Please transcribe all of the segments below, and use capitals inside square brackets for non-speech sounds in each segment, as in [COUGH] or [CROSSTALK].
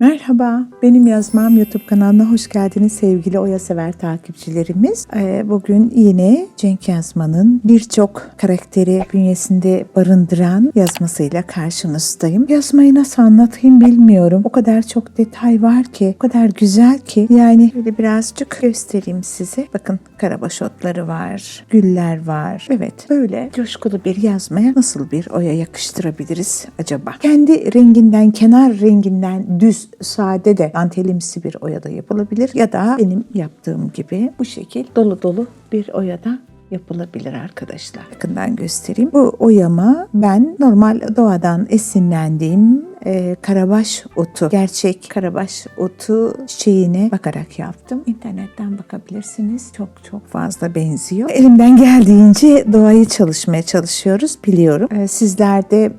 Merhaba, benim yazmam YouTube kanalına hoş geldiniz sevgili Oya Sever takipçilerimiz. Ee, bugün yine Cenk Yazman'ın birçok karakteri bünyesinde barındıran yazmasıyla karşınızdayım. Yazmayı nasıl anlatayım bilmiyorum. O kadar çok detay var ki, o kadar güzel ki. Yani böyle birazcık göstereyim size. Bakın karabaş otları var, güller var. Evet, böyle coşkulu bir yazmaya nasıl bir Oya yakıştırabiliriz acaba? Kendi renginden, kenar renginden düz sade de dantelimsi bir oyada yapılabilir ya da benim yaptığım gibi bu şekil dolu dolu bir oyada yapılabilir arkadaşlar. Yakından göstereyim. Bu oyama ben normal doğadan esinlendiğim e, karabaş otu, gerçek karabaş otu çiçeğine bakarak yaptım. İnternetten bakabilirsiniz. Çok çok fazla benziyor. Elimden geldiğince doğayı çalışmaya çalışıyoruz biliyorum. E, sizler de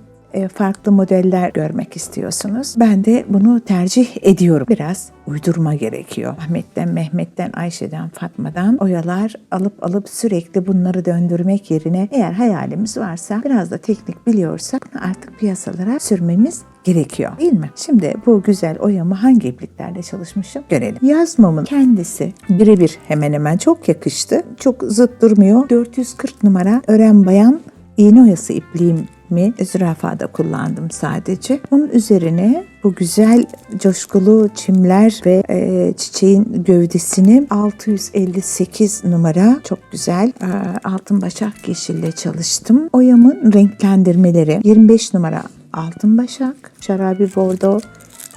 farklı modeller görmek istiyorsunuz. Ben de bunu tercih ediyorum. Biraz uydurma gerekiyor. Ahmet'ten, Mehmet'ten, Ayşe'den, Fatma'dan oyalar alıp alıp sürekli bunları döndürmek yerine eğer hayalimiz varsa biraz da teknik biliyorsak artık piyasalara sürmemiz gerekiyor değil mi? Şimdi bu güzel oyamı hangi ipliklerle çalışmışım görelim. Yazmamın kendisi birebir hemen hemen çok yakıştı. Çok zıt durmuyor. 440 numara ören bayan iğne oyası ipliğim mi zürafada kullandım sadece. Onun üzerine bu güzel coşkulu çimler ve e, çiçeğin gövdesini 658 numara çok güzel e, altın başak yeşille çalıştım. Oyamın renklendirmeleri 25 numara altın başak, şarabi bordo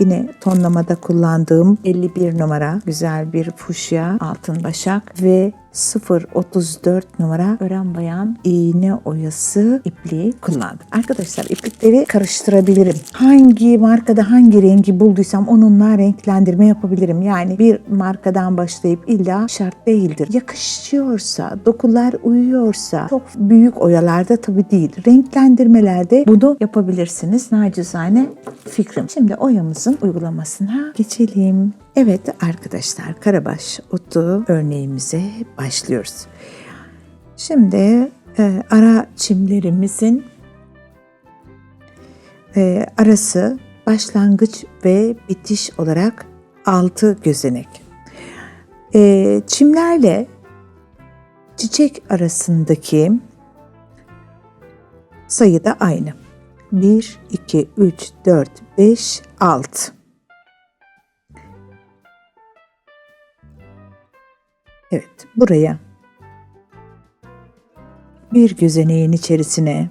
Yine tonlamada kullandığım 51 numara güzel bir fuşya altın başak ve 034 numara ören bayan iğne oyası ipliği kullandım. Arkadaşlar iplikleri karıştırabilirim. Hangi markada hangi rengi bulduysam onunla renklendirme yapabilirim. Yani bir markadan başlayıp illa şart değildir. Yakışıyorsa, dokular uyuyorsa çok büyük oyalarda tabii değil. Renklendirmelerde bunu yapabilirsiniz. Nacizane fikrim. Şimdi oyamızın uygulamasına geçelim. Evet arkadaşlar karabaş otu örneğimize başlıyoruz. Şimdi e, ara çimlerimizin e, arası başlangıç ve bitiş olarak 6 gözenek. E, çimlerle çiçek arasındaki sayı da aynı. 1, 2, 3, 4, 5, 6. Evet, buraya bir gözeneğin içerisine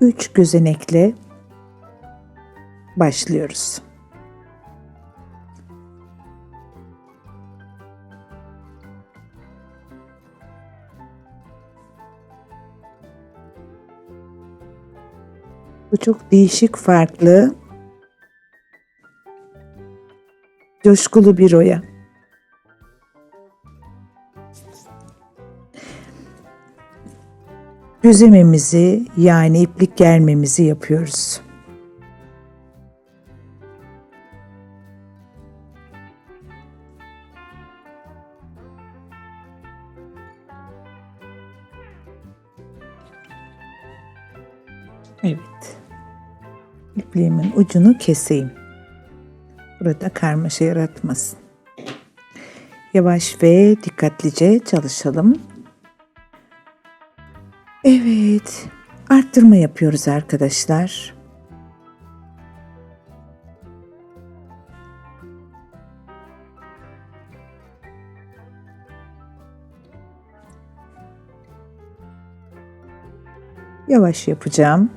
üç gözenekle başlıyoruz. Bu çok değişik, farklı coşkulu bir oya. Gözlememizi yani iplik germemizi yapıyoruz. Evet. İpliğimin ucunu keseyim. Burada karmaşa yaratmasın. Yavaş ve dikkatlice çalışalım. Evet, arttırma yapıyoruz arkadaşlar. Yavaş yapacağım.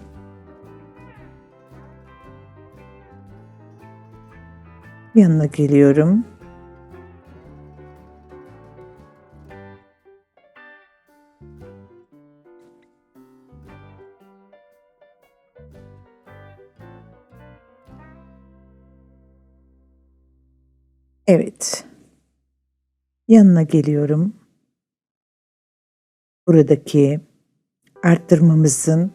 Yanına geliyorum. Evet. Yanına geliyorum. Buradaki arttırmamızın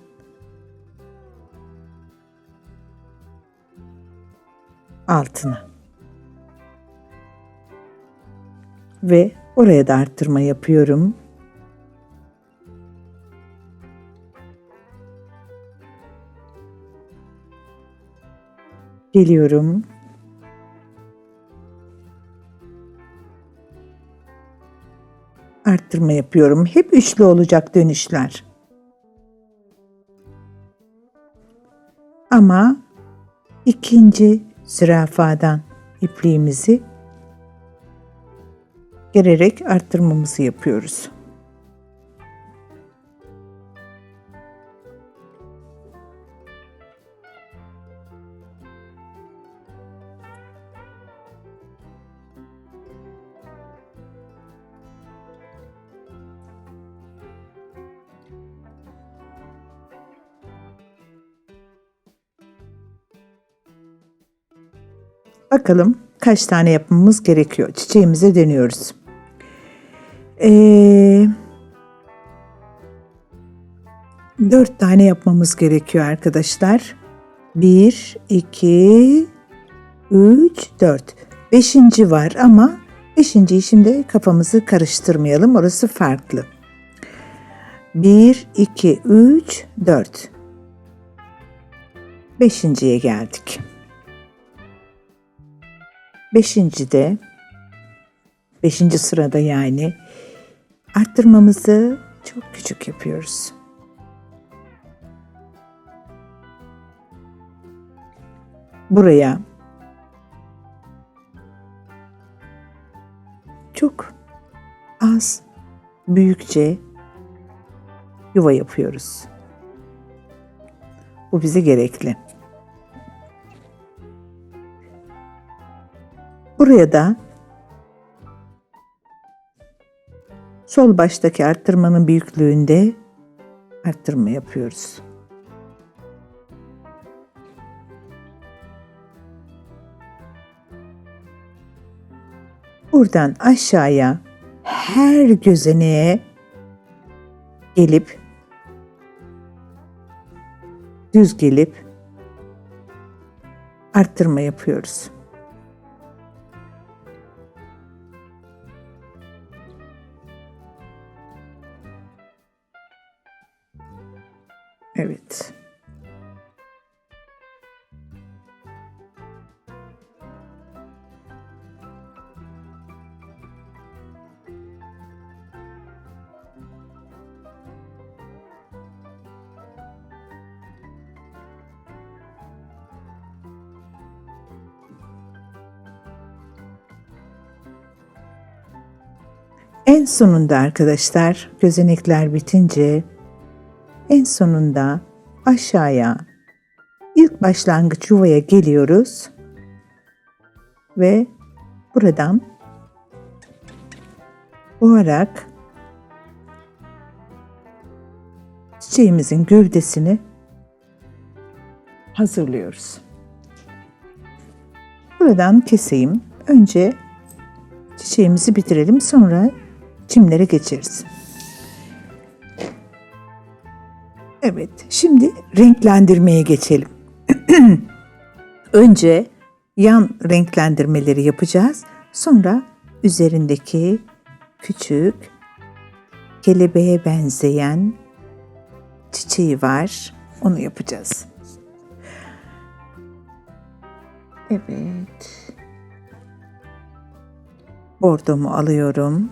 altına. ve oraya da arttırma yapıyorum. Geliyorum. Arttırma yapıyorum. Hep üçlü olacak dönüşler. Ama ikinci zürafadan ipliğimizi gererek arttırmamızı yapıyoruz. Bakalım kaç tane yapmamız gerekiyor. Çiçeğimize dönüyoruz. Ee, dört tane yapmamız gerekiyor arkadaşlar. Bir, iki, üç, dört. Beşinci var ama beşinciyi şimdi kafamızı karıştırmayalım. Orası farklı. Bir, iki, üç, dört. Beşinciye geldik. Beşincide, beşinci sırada yani arttırmamızı çok küçük yapıyoruz. Buraya çok az büyükçe yuva yapıyoruz. Bu bize gerekli. Buraya da sol baştaki arttırmanın büyüklüğünde arttırma yapıyoruz. Buradan aşağıya her gözeneğe gelip düz gelip arttırma yapıyoruz. Evet. En sonunda arkadaşlar gözenekler bitince en sonunda aşağıya ilk başlangıç yuvaya geliyoruz ve buradan boğarak çiçeğimizin gövdesini hazırlıyoruz. Buradan keseyim. Önce çiçeğimizi bitirelim sonra çimlere geçeriz. Evet, şimdi renklendirmeye geçelim. [CLEARS THROAT] Önce yan renklendirmeleri yapacağız. Sonra üzerindeki küçük kelebeğe benzeyen çiçeği var. Onu yapacağız. Evet. Bordomu alıyorum.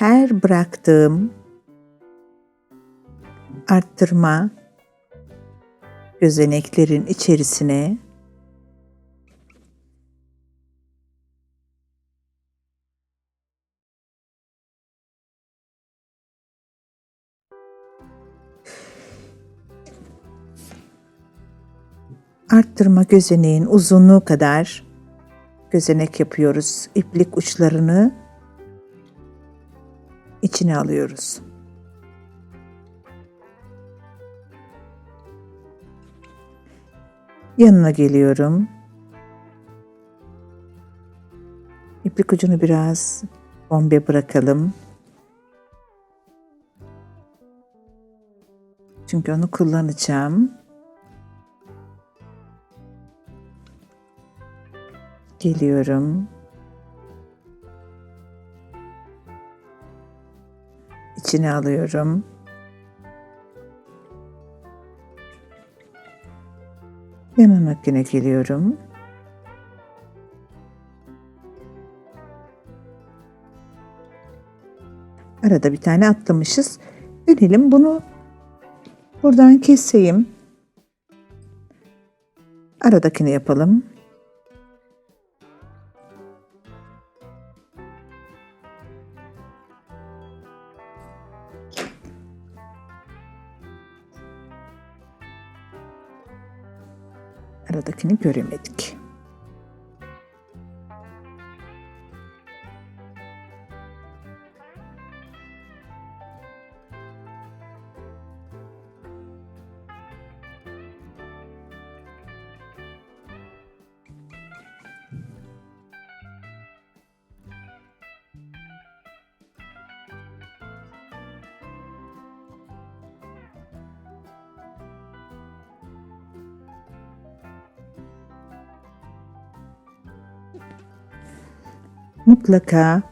Her bıraktığım arttırma gözeneklerin içerisine arttırma gözeneğin uzunluğu kadar gözenek yapıyoruz. İplik uçlarını içine alıyoruz. Yanına geliyorum. İplik ucunu biraz bombe bırakalım. Çünkü onu kullanacağım. Geliyorum. İçine alıyorum. Yanına geliyorum. Arada bir tane atlamışız. Dönelim bunu buradan keseyim. Aradakini yapalım. Göremedik. Mutlaka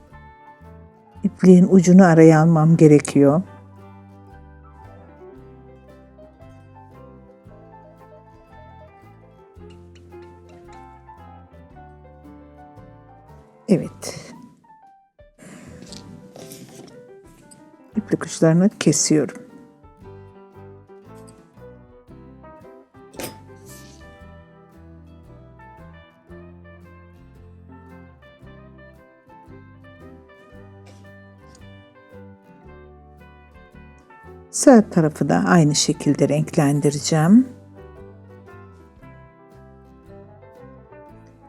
ipliğin ucunu araya almam gerekiyor. Evet. İplik uçlarını kesiyorum. Sağ tarafı da aynı şekilde renklendireceğim.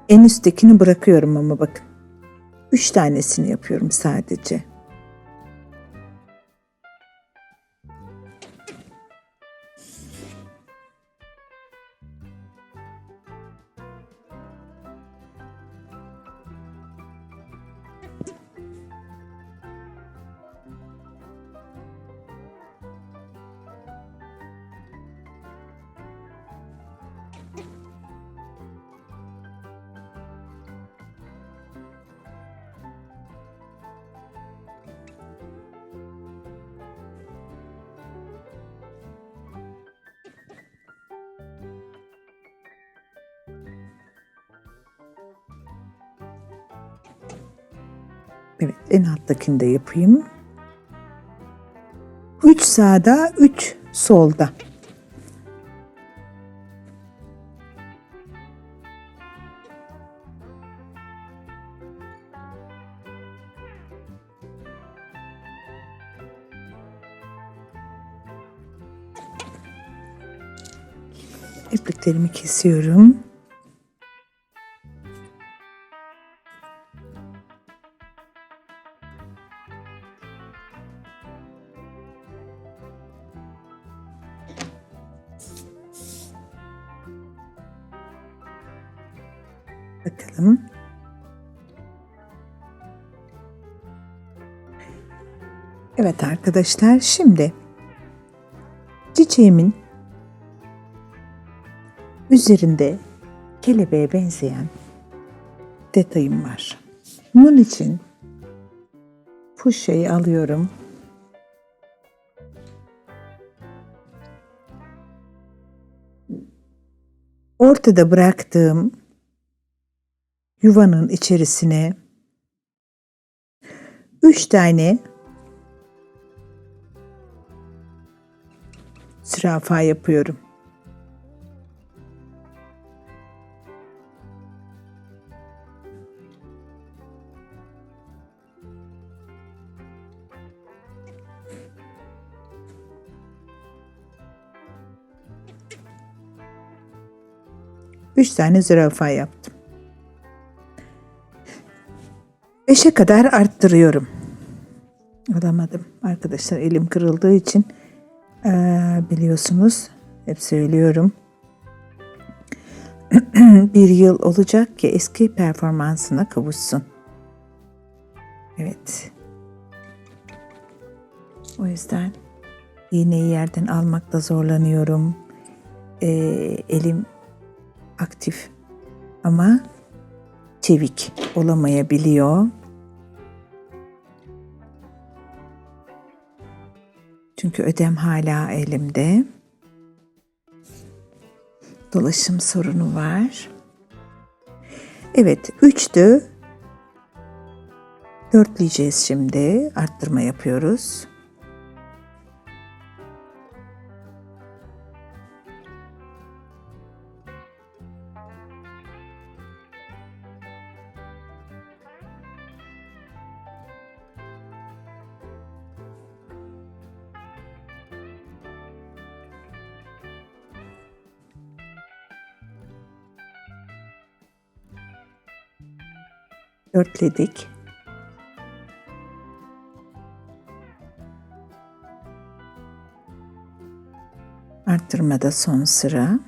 En üsttekini bırakıyorum ama bakın. Üç tanesini yapıyorum sadece. Evet en alttakini de yapayım. 3 sağda 3 solda. İpliklerimi kesiyorum. Arkadaşlar şimdi çiçeğimin üzerinde kelebeğe benzeyen detayım var. Bunun için fuşyayı alıyorum. Ortada bıraktığım yuvanın içerisine üç tane zürafa yapıyorum. Üç tane zürafa yaptım. Beşe kadar arttırıyorum. Alamadım arkadaşlar elim kırıldığı için ee, biliyorsunuz hep söylüyorum. [CLEARS THROAT] bir yıl olacak ki eski performansına kavuşsun. Evet. O yüzden iğneyi yerden almakta zorlanıyorum. Ee, elim aktif ama çevik olamayabiliyor. Çünkü ödem hala elimde. Dolaşım sorunu var. Evet, üçtü. Dörtleyeceğiz şimdi. Arttırma yapıyoruz. Dörtledik. Arttırmada son sıra.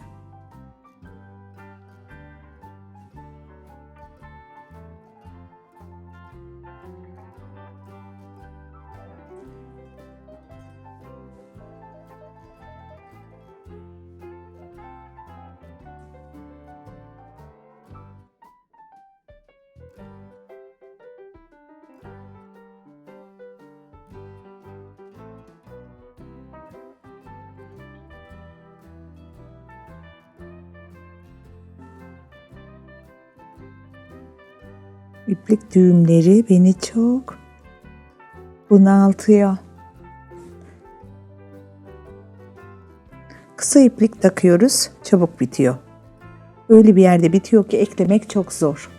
İplik düğümleri beni çok bunaltıyor. Kısa iplik takıyoruz, çabuk bitiyor. Öyle bir yerde bitiyor ki eklemek çok zor.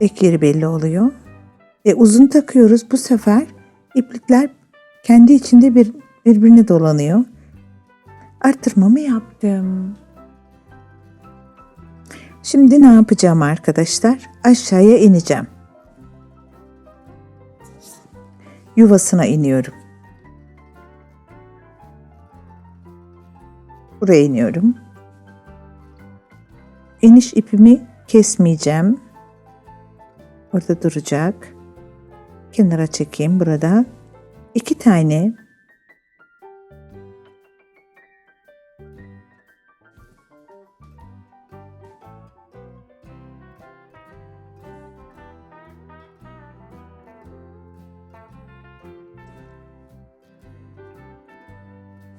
Ek yeri belli oluyor. E, uzun takıyoruz bu sefer iplikler kendi içinde bir birbirine dolanıyor. Arttırmamı yaptım. Şimdi ne yapacağım arkadaşlar? Aşağıya ineceğim. Yuvasına iniyorum. Buraya iniyorum. İniş ipimi kesmeyeceğim. Orada duracak. Kenara çekeyim burada. iki tane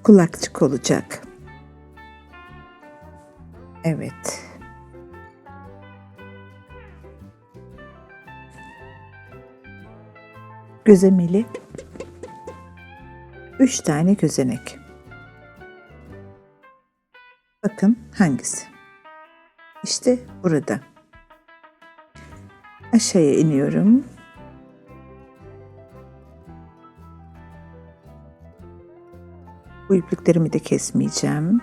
kulakçık olacak. Evet. Gözemeli. Üç tane gözenek. Bakın hangisi? İşte burada. Aşağıya iniyorum. Bu ipliklerimi de kesmeyeceğim.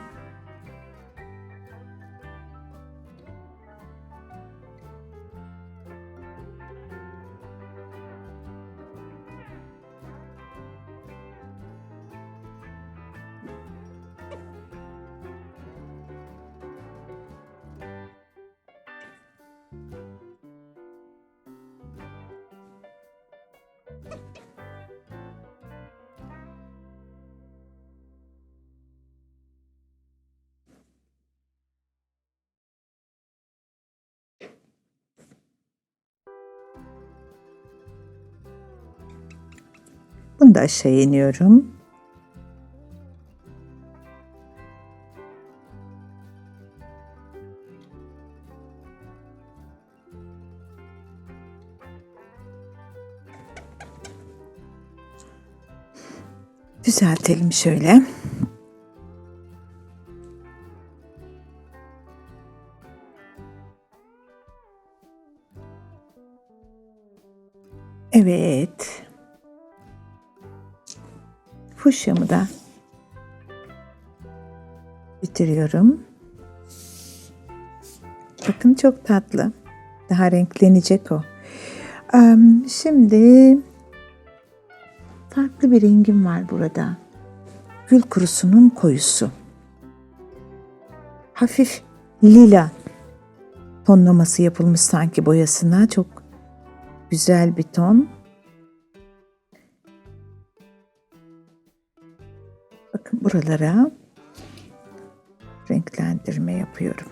Bunu da aşağı iniyorum. Düzeltelim şöyle. Fuşyamı da bitiriyorum. Bakın çok tatlı. Daha renklenecek o. Şimdi farklı bir rengim var burada. Gül kurusunun koyusu. Hafif lila tonlaması yapılmış sanki boyasına. Çok güzel bir ton. buralara renklendirme yapıyorum.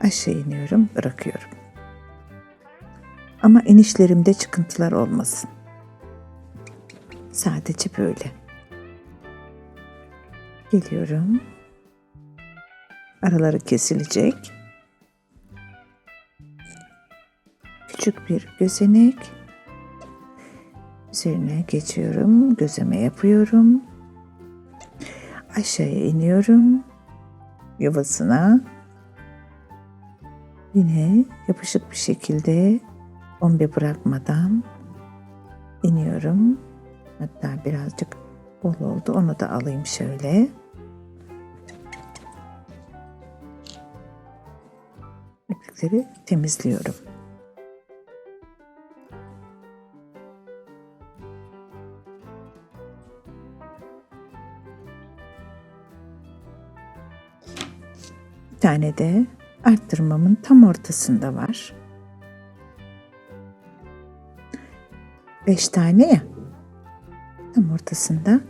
aşağı iniyorum, bırakıyorum. Ama inişlerimde çıkıntılar olmasın. Sadece böyle. Geliyorum. Araları kesilecek. Küçük bir gözenek. Üzerine geçiyorum. Gözeme yapıyorum. Aşağıya iniyorum. Yuvasına. Yine yapışık bir şekilde bombe bırakmadan iniyorum. Hatta birazcık bol oldu. Onu da alayım şöyle. İplikleri temizliyorum. Bir tane de arttırmamın tam ortasında var. Beş tane ya. Tam ortasında.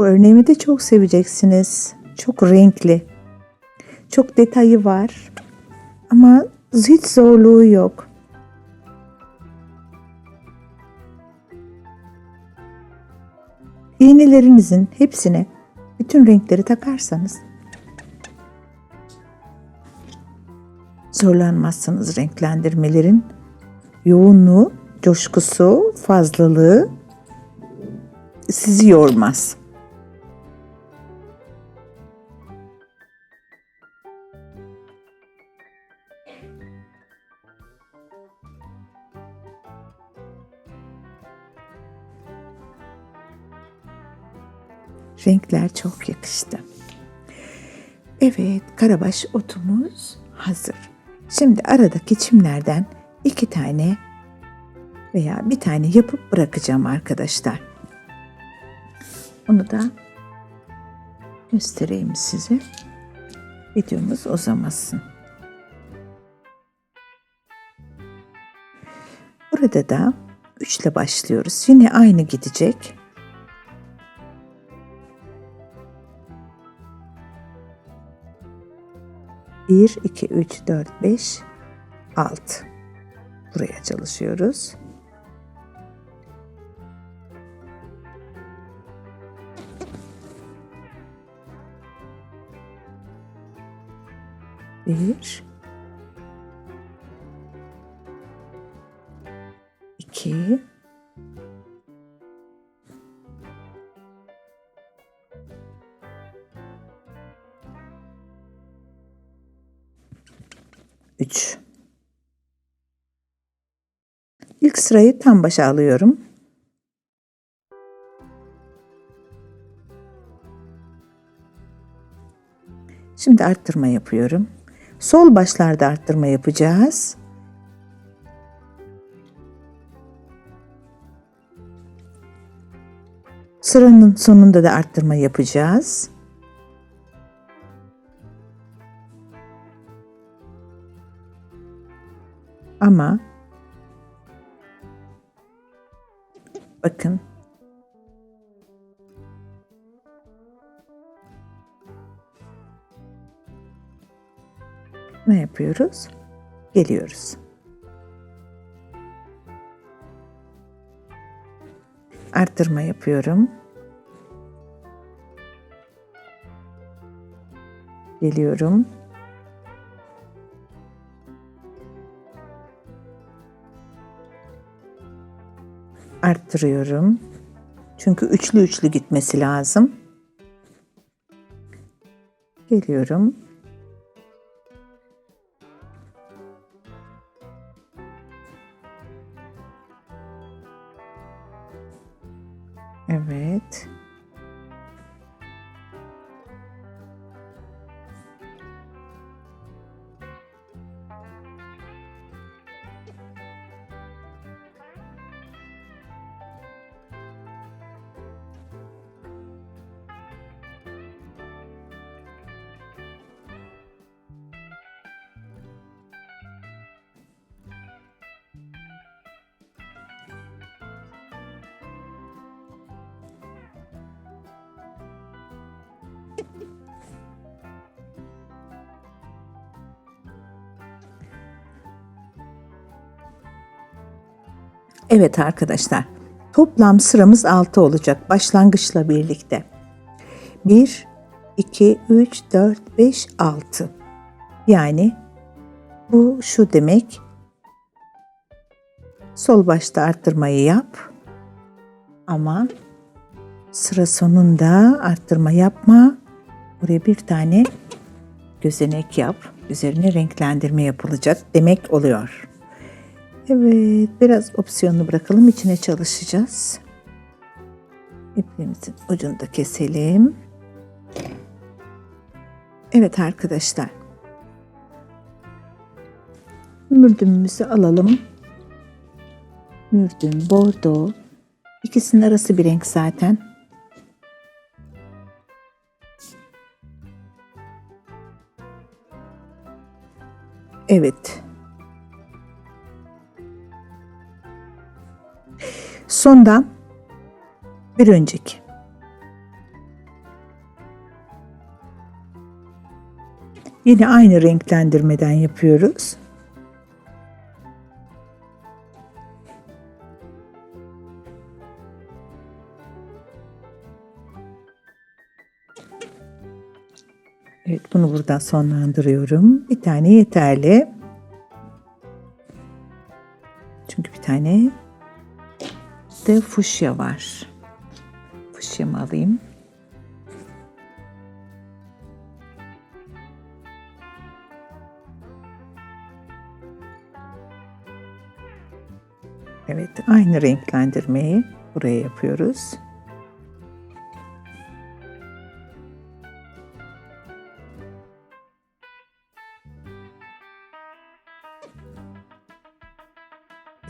Bu örneğimi de çok seveceksiniz. Çok renkli. Çok detayı var. Ama hiç zorluğu yok. İğnelerinizin hepsine bütün renkleri takarsanız zorlanmazsınız renklendirmelerin yoğunluğu, coşkusu, fazlalığı sizi yormaz. Renkler çok yakıştı. Evet, karabaş otumuz hazır. Şimdi aradaki çimlerden iki tane veya bir tane yapıp bırakacağım arkadaşlar. Onu da göstereyim size. Videomuz uzamasın. Burada da 3 ile başlıyoruz. Yine aynı gidecek. Bir, iki, üç, dört, beş, alt. Buraya çalışıyoruz. Bir, iki, üç. İlk sırayı tam başa alıyorum. Şimdi arttırma yapıyorum. Sol başlarda arttırma yapacağız. Sıranın sonunda da arttırma yapacağız. Ama bakın ne yapıyoruz? Geliyoruz. Arttırma yapıyorum. Geliyorum. Arttırıyorum. Çünkü üçlü üçlü gitmesi lazım. Geliyorum. Evet arkadaşlar. Toplam sıramız 6 olacak başlangıçla birlikte. 1, 2, 3, 4, 5, 6. Yani bu şu demek. Sol başta arttırmayı yap. Ama sıra sonunda arttırma yapma. Buraya bir tane gözenek yap. Üzerine renklendirme yapılacak demek oluyor. Evet, biraz opsiyonlu bırakalım. İçine çalışacağız. İpimizin ucunu da keselim. Evet arkadaşlar. Mürdümümüzü alalım. Mürdüm, bordo. İkisinin arası bir renk zaten. Evet. Sondan bir önceki. Yine aynı renklendirmeden yapıyoruz. Evet bunu buradan sonlandırıyorum. Bir tane yeterli. Çünkü bir tane de fuşya var. Fuşyamı alayım. Evet, aynı renklendirmeyi buraya yapıyoruz.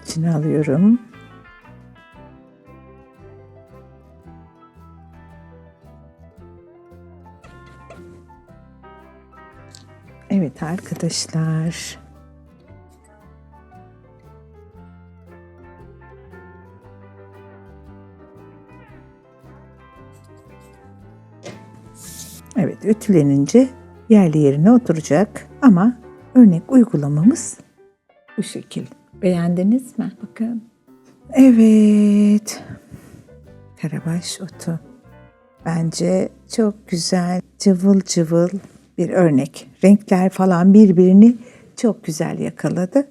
İçine alıyorum. Arkadaşlar. Evet ütülenince yerli yerine oturacak ama örnek uygulamamız bu şekil. Beğendiniz mi? Bakın. Evet. Karabaş otu. Bence çok güzel, cıvıl cıvıl bir örnek. Renkler falan birbirini çok güzel yakaladı.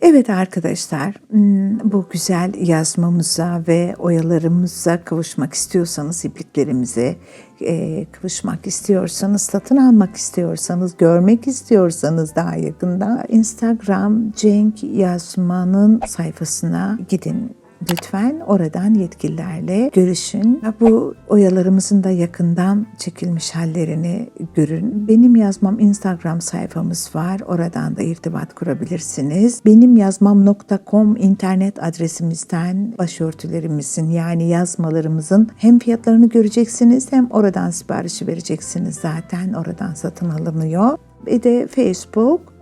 Evet arkadaşlar, hmm, bu güzel yazmamıza ve oyalarımıza kavuşmak istiyorsanız, ipliklerimize e, kavuşmak istiyorsanız, satın almak istiyorsanız, görmek istiyorsanız daha yakında Instagram Cenk Yazman'ın sayfasına gidin. Lütfen oradan yetkililerle görüşün. Bu oyalarımızın da yakından çekilmiş hallerini görün. Benim yazmam Instagram sayfamız var. Oradan da irtibat kurabilirsiniz. Benimyazmam.com internet adresimizden başörtülerimizin yani yazmalarımızın hem fiyatlarını göreceksiniz hem oradan siparişi vereceksiniz zaten. Oradan satın alınıyor. Bir de Facebook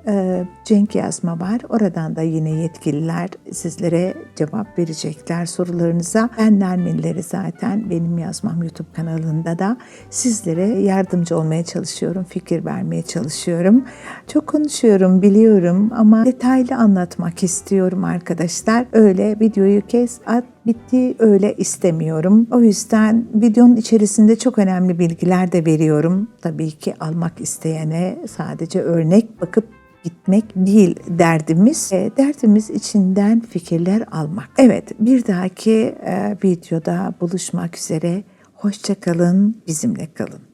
Cenk yazma var. Oradan da yine yetkililer sizlere cevap verecekler sorularınıza. Ben Nerminleri zaten benim yazmam YouTube kanalında da sizlere yardımcı olmaya çalışıyorum, fikir vermeye çalışıyorum. Çok konuşuyorum biliyorum ama detaylı anlatmak istiyorum arkadaşlar. Öyle videoyu kes at bitti öyle istemiyorum. O yüzden videonun içerisinde çok önemli bilgiler de veriyorum. Tabii ki almak isteyene sadece örnek bakıp gitmek değil derdimiz. E, derdimiz içinden fikirler almak. Evet bir dahaki e, videoda buluşmak üzere. Hoşçakalın, bizimle kalın.